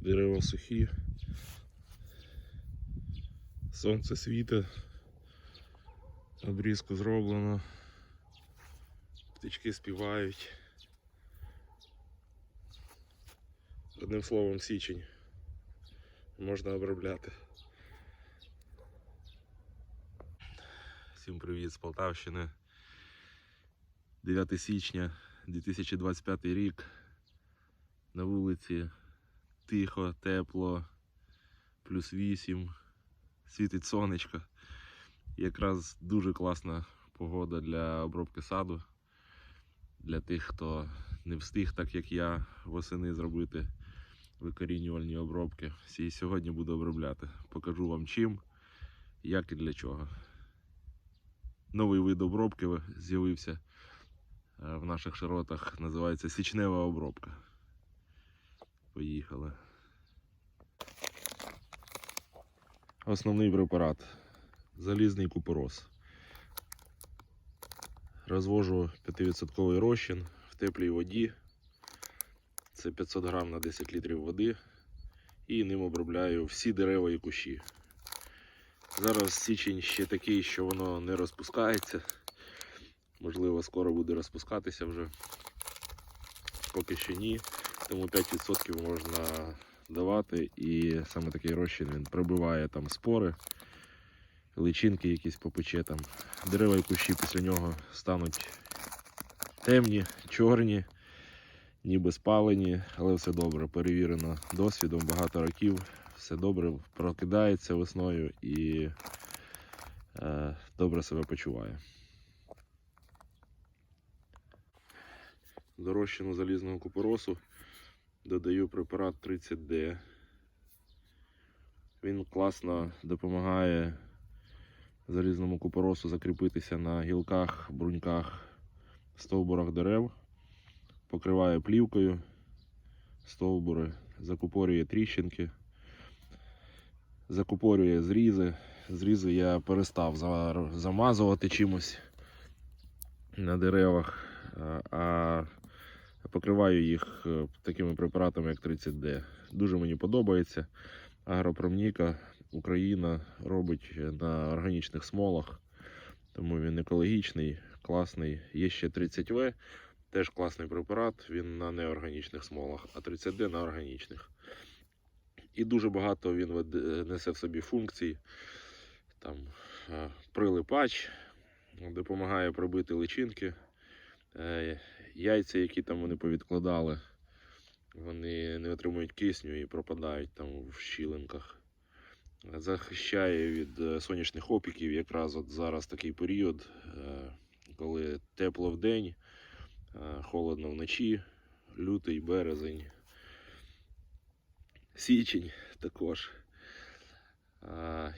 Дерева сухі. Сонце світить. Обрізку зроблено. Птички співають. Одним словом, січень. Можна обробляти. Всім привіт з Полтавщини. 9 січня 2025 рік. На вулиці тихо, тепло, плюс 8, світить сонечко. Якраз дуже класна погода для обробки саду. Для тих, хто не встиг, так як я, восени зробити викорінювальні обробки. Всі сьогодні буду обробляти. Покажу вам чим, як і для чого. Новий вид обробки з'явився е, в наших широтах. Називається січнева обробка. Поїхали. Основний препарат. Залізний купорос. Розвожу 5% розчин в теплій воді. Це 500 грам на 10 літрів води. І ним обробляю всі дерева і кущі. Зараз січень ще такий, що воно не розпускається. Можливо, скоро буде розпускатися вже. Поки що ні. Тому 5% можна давати. І саме такий розчин він пробиває там спори, личинки якісь попече там. Дерева і кущі після нього стануть темні, чорні, ніби спалені, але все добре. Перевірено досвідом багато років. Все добре, прокидається весною і е, добре себе почуває. До розчину залізного купоросу додаю препарат 30D. Він класно допомагає залізному купоросу закріпитися на гілках, бруньках, стовбурах дерев, покриває плівкою стовбури, закупорює тріщинки, закупорює зрізи. Зрізи я перестав замазувати чимось на деревах, а- покриваю їх е, такими препаратами, як 30D. Дуже мені подобається. Агропромніка Україна робить на органічних смолах, тому він екологічний, класний. Є ще 30В, теж класний препарат, він на неорганічних смолах, а 30D на органічних. І дуже багато він несе в собі функцій. Там е, прилипач, допомагає пробити личинки. Е, Яйця, які там вони повідкладали, вони не отримують кисню і пропадають там в щілинках. Захищає від е, сонячних опіків. Якраз от зараз такий період, е, коли тепло вдень, е, холодно вночі, лютий, березень, січень також.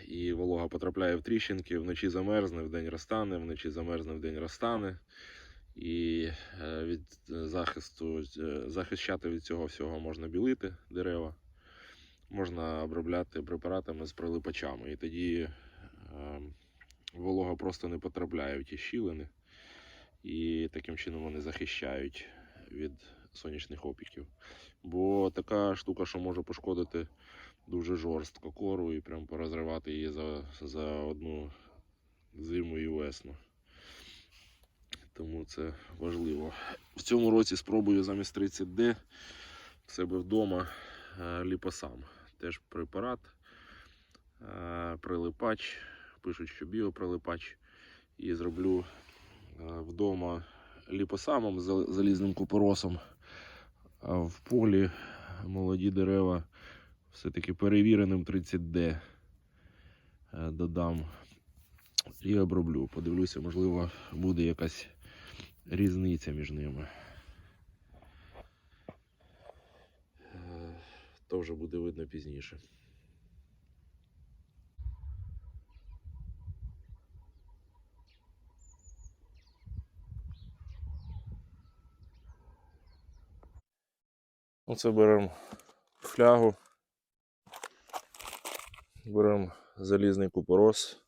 І волога потрапляє в тріщинки, вночі замерзне, вдень розтане, вночі замерзне, вдень розтане. І е, від захисту, е, захищати від цього всього можна білити дерева, можна обробляти препаратами з прилипачами. І тоді е, волога просто не потрапляє в ті щілини, і таким чином вони захищають від сонячних опіків. Бо така штука, що може пошкодити дуже жорстко кору і прям порозривати її за, за одну зиму і весну. Тому це важливо. В цьому році спробую замість 30D в себе вдома е, ліпосам. Теж препарат, е, прилипач. Пишуть, що біоприлипач. І зроблю е, вдома ліпосамом з залізним купоросом. А в полі молоді дерева все-таки перевіреним 30D е, додам і оброблю. Подивлюся, можливо, буде якась різниця між ними. То вже буде видно пізніше. Оце беремо флягу, беремо залізний купорос.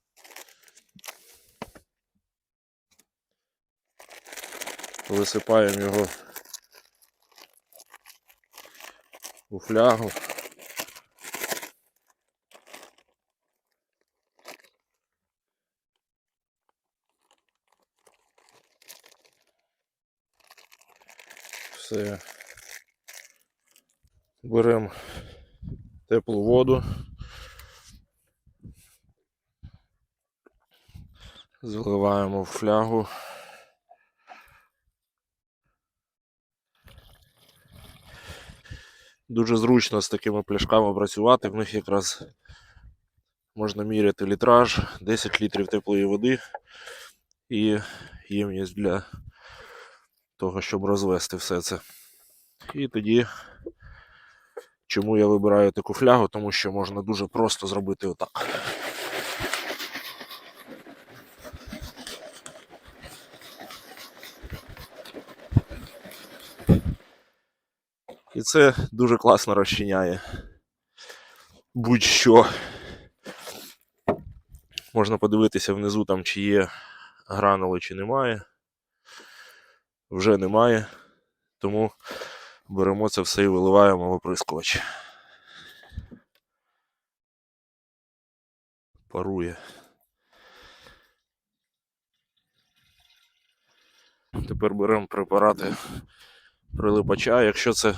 висипаємо його у флягу. Все. Беремо теплу воду. Зливаємо в флягу. Дуже зручно з такими пляшками працювати. В них якраз можна міряти літраж, 10 літрів теплої води і ємність для того, щоб розвести все це. І тоді, чому я вибираю таку флягу, тому що можна дуже просто зробити отак. І це дуже класно розчиняє будь-що. Можна подивитися внизу, там, чи є гранули, чи немає. Вже немає. Тому беремо це все і виливаємо в оприскувач. Парує. Тепер беремо препарати прилипача. Якщо це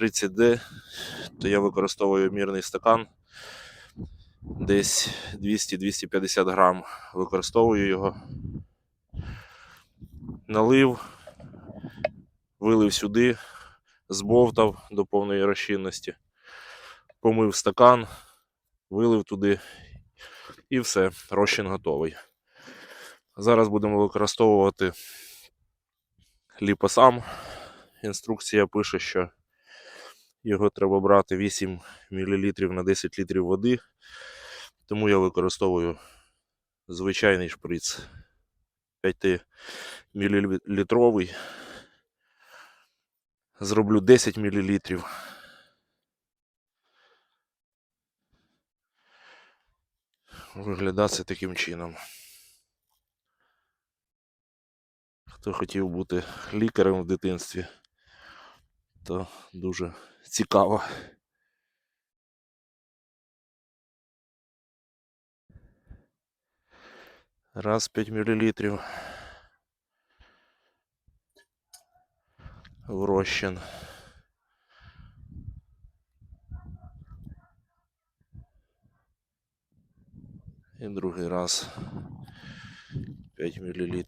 30D, то я використовую мірний стакан. Десь 200-250 грам. Використовую його. Налив, вилив сюди, збовтав до повної розчинності, помив стакан, вилив туди і все, розчин готовий. Зараз будемо використовувати ліпосам. Інструкція пише, що його треба брати 8 мл на 10 літрів води, тому я використовую звичайний шприц 5 мл. Зроблю 10 мл. Виглядає це таким чином. Хто хотів бути лікарем в дитинстві, то дуже цікаво. Раз 5 мл. В розчин. І другий раз 5 мл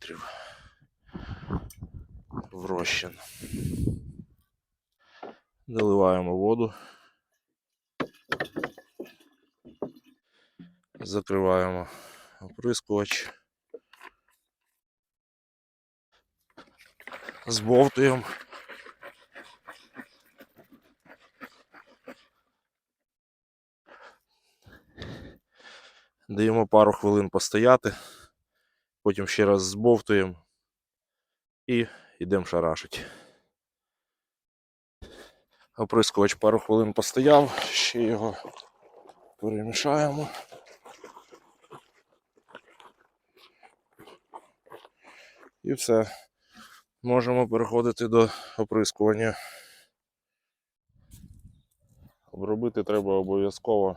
в розчин. Наливаємо воду. Закриваємо оприскувач. Збовтуємо. Даємо пару хвилин постояти, потім ще раз збовтуємо і йдемо шарашить. Оприскувач пару хвилин постояв, ще його перемішаємо. І все. Можемо переходити до оприскування. Обробити треба обов'язково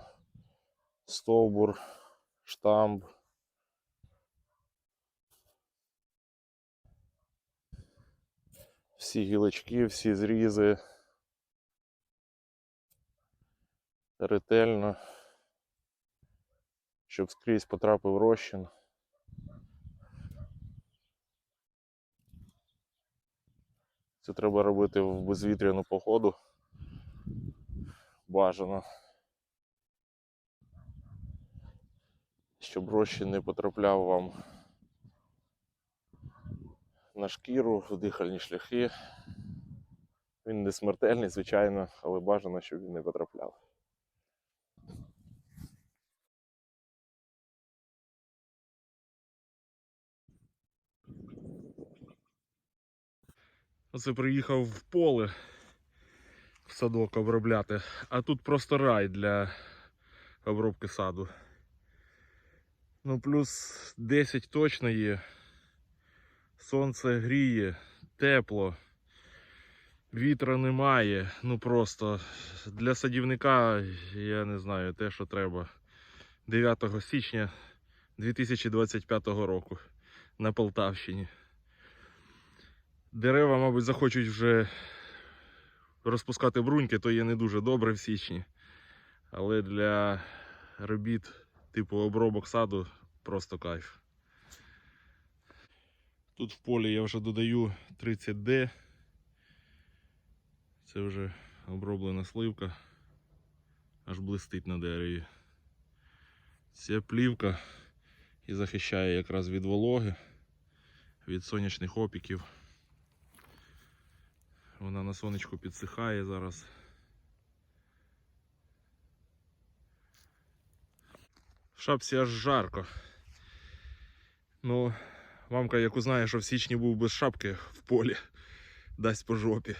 стовбур, штамп. Всі гілочки, всі зрізи. Ретельно, щоб скрізь потрапив розчин. Це треба робити в безвітряну погоду. Бажано. Щоб розчин не потрапляв вам на шкіру, дихальні шляхи. Він не смертельний, звичайно, але бажано, щоб він не потрапляв. Оце приїхав в поле в садок обробляти, а тут просто рай для обробки саду. Ну, плюс 10 точно є. Сонце гріє, тепло, вітра немає. Ну просто для садівника, я не знаю, те, що треба. 9 січня 2025 року на Полтавщині. Дерева, мабуть, захочуть вже розпускати бруньки, то є не дуже добре в січні. Але для робіт типу обробок саду просто кайф. Тут в полі я вже додаю 30D. Це вже оброблена сливка. Аж блистить на дереві. Ця плівка і захищає якраз від вологи, від сонячних опіків. Вона на сонечку підсихає зараз. В шапці аж жарко. Ну, мамка, як узнає, що в січні був без шапки в полі, дасть по жопі,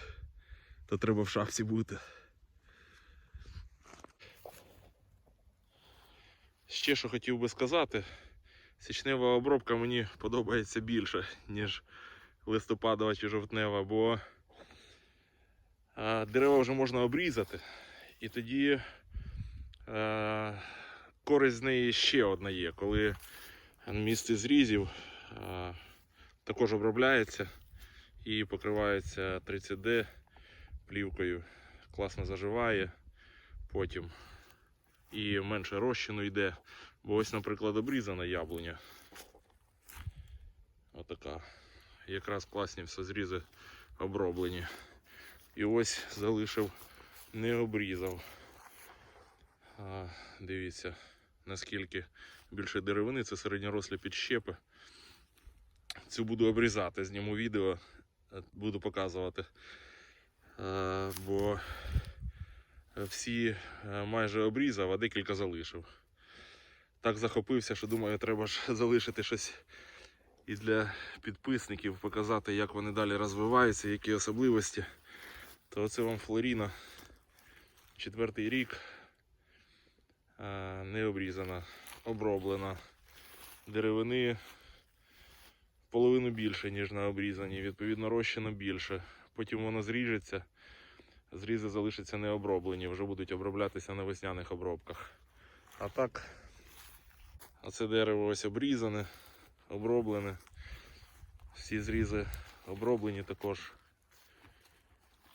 то треба в шапці бути. Ще що хотів би сказати, січнева обробка мені подобається більше, ніж листопадова чи жовтнева, бо дерева вже можна обрізати, і тоді користь з неї ще одна є, коли місце зрізів також обробляється і покривається 30D плівкою, класно заживає потім і менше розчину йде. Бо ось, наприклад, обрізана яблуня. Отака. Якраз класні все зрізи оброблені. І ось залишив, не обрізав. А, дивіться, наскільки більше деревини, це середньорослі підщепи. Цю буду обрізати, зніму відео, е, буду показувати. Бо всі е, майже обрізав, а декілька залишив. Так захопився, що думаю, треба ж залишити щось і для підписників, показати, як вони далі розвиваються, які особливості. То це вам Флоріна. Четвертий рік е, не обрізана, оброблена. Деревини половину більше, ніж на обрізаній, відповідно, розчину більше. Потім воно зріжеться зрізи залишаться не оброблені, вже будуть оброблятися на весняних обробках. А так, оце дерево ось обрізане, оброблене. Всі зрізи оброблені також.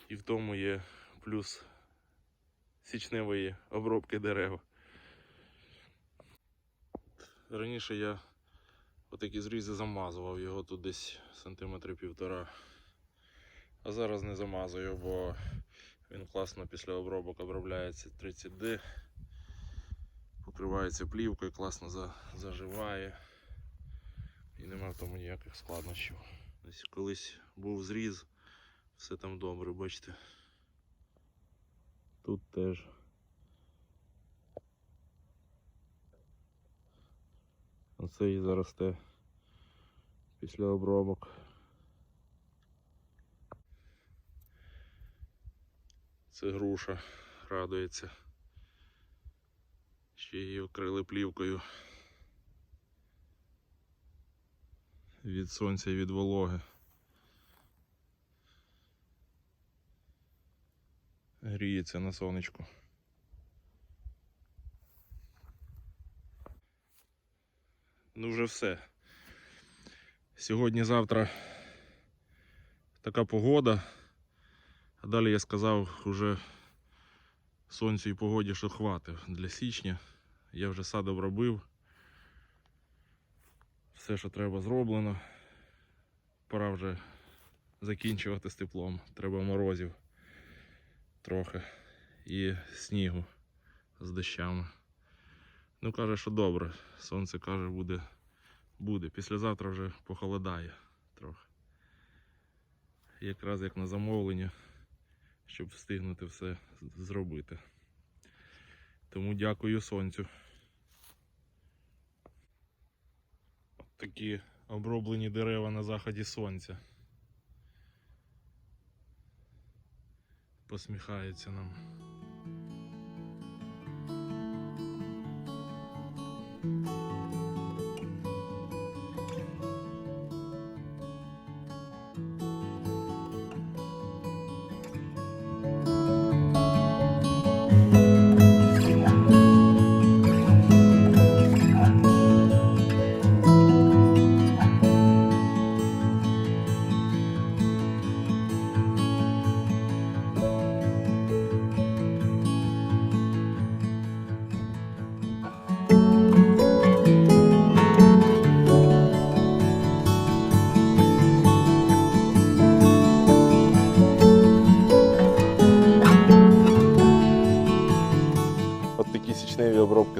І в тому є плюс січневої обробки дерева. Раніше я отакі зрізи замазував, його тут десь сантиметри півтора. А зараз не замазую, бо він класно після обробок обробляється 30D, покривається плівкою, класно за, заживає і нема в тому ніяких складнощів. Ось колись був зріз, все там добре, бачите. Тут теж. Оце і заросте після обробок. Це груша радується. Ще її окрили плівкою від сонця і від вологи. Гріється на сонечку. Ну вже все. Сьогодні-завтра така погода. А далі я сказав уже сонцю і погоді, що хватить для січня. Я вже сад обробив. Все, що треба, зроблено. Пора вже закінчувати з теплом. Треба морозів трохи і снігу з дощами. Ну, каже, що добре. Сонце каже, буде. буде. Післязавтра вже похолодає трохи. Якраз як на замовлення щоб встигнути все зробити. Тому дякую сонцю. От Такі оброблені дерева на заході сонця. Посміхається нам. Thank you.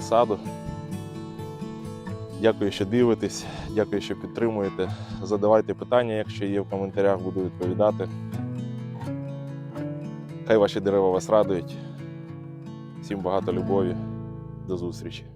Саду. Дякую, що дивитесь, дякую, що підтримуєте. Задавайте питання, якщо є в коментарях, буду відповідати. Хай ваші дерева вас радують. Всім багато любові. До зустрічі!